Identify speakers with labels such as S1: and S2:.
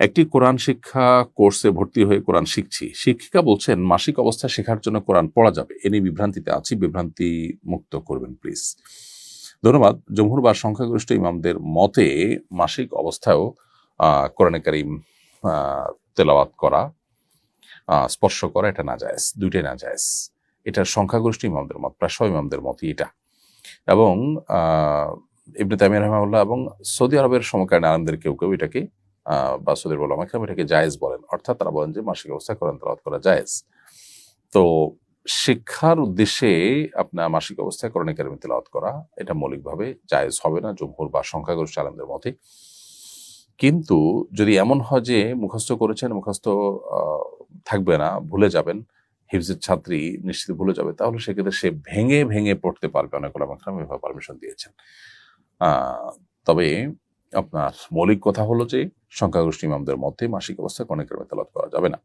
S1: একটি কোরআন শিক্ষা কোর্সে ভর্তি হয়ে কোরআন শিখছি। শিক্ষিকা বলছেন, মাসিক অবস্থায় শেখার জন্য কোরআন পড়া যাবে। এ নিয়ে বিভ্রান্তিতে আছি, বিভ্রান্তি মুক্ত করবেন প্লিজ ধন্যবাদ। জমহুর বা সংখ্যাগরিষ্ঠ ইমামদের মতে, মাসিক অবস্থায়ও কোরআনে কারিম তেলাওয়াত করা স্পর্শ করা, এটা না যায় দুইটাই না যায় এটা সংখ্যাগরিষ্ঠ ইমামদের মত, প্রায় সব ইমামদের মতই এটা। এবং ইবনে তামিয়া রহমাউল্লাহ এবং সৌদি আরবের সমকালীন আনন্দের কেউ কেউ এটাকে বা সৌদি বলা মাইকরাম এটাকে জায়েজ বলেন। অর্থাৎ তারা বলেন যে, মাসিক অবস্থায় কোরআন তেলাওয়াত করা জায়েজ। তো শিক্ষার উদ্দেশ্যে আপনার মাসিক অবস্থায় কোরআন কারিম তেলাওয়াত করা, এটা মৌলিকভাবে জায়েজ হবে না, জমহুর বা সংখ্যাগরিষ্ঠ আলমদের মতে। কিন্তু যদি এমন হয় যে, মুখস্থ করেছেন, মুখস্থ থাকবে না, ভুলে যাবেন, হিফজের ছাত্রী নিশ্চিত ভুলে যাবে, তাহলে সেক্ষেত্রে সে ভেঙে ভেঙে পড়তে পারবে। অনেক একরাম এভাবে পারমিশন দিয়েছেন। তবে আপনার মৌলিক কথা হলো যে সংখ্যাগরিষ্ঠ ইমামদের মধ্যে মাসিক অবস্থা কনেকের মেতালাত করা যাবে না।